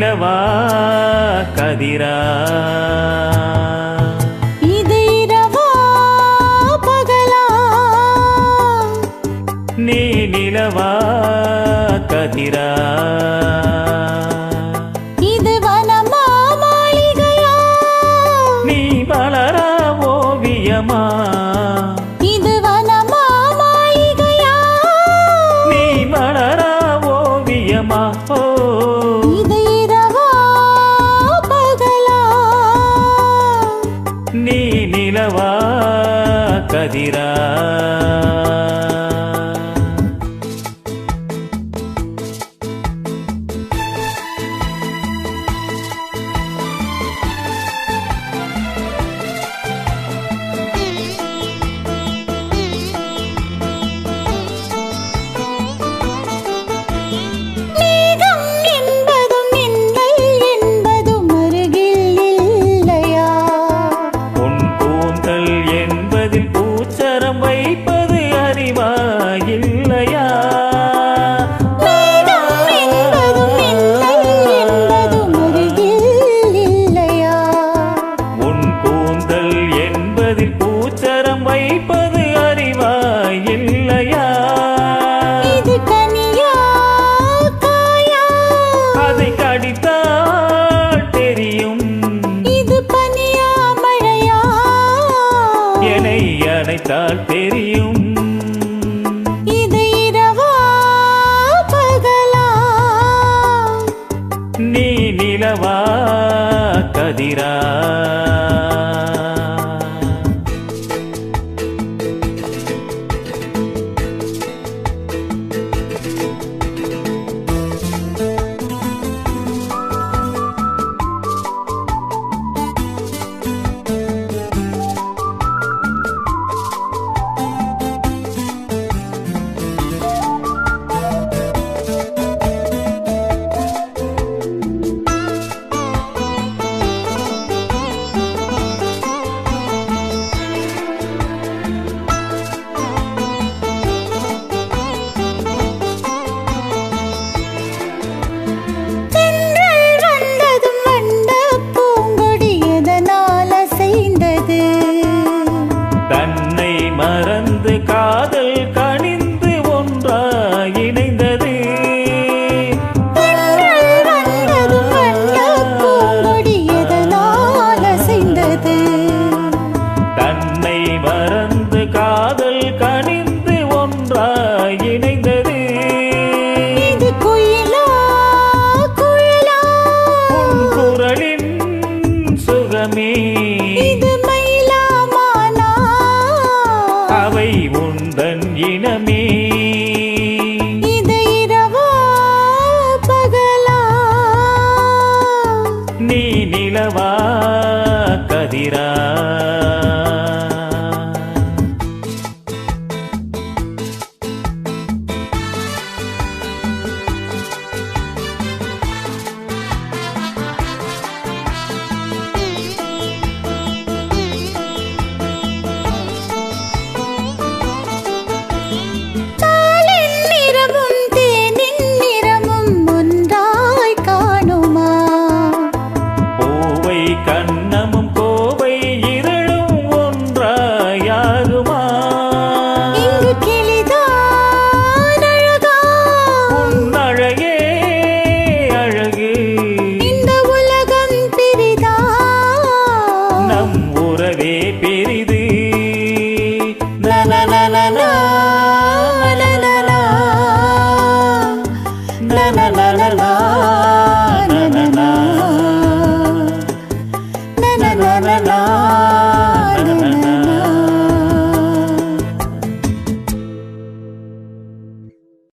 நிலவா கதிரா? நீ நிலவா கதிரா? கதிரா. நினைத்தால் தெரியும். நீ மறந்து காதல் la la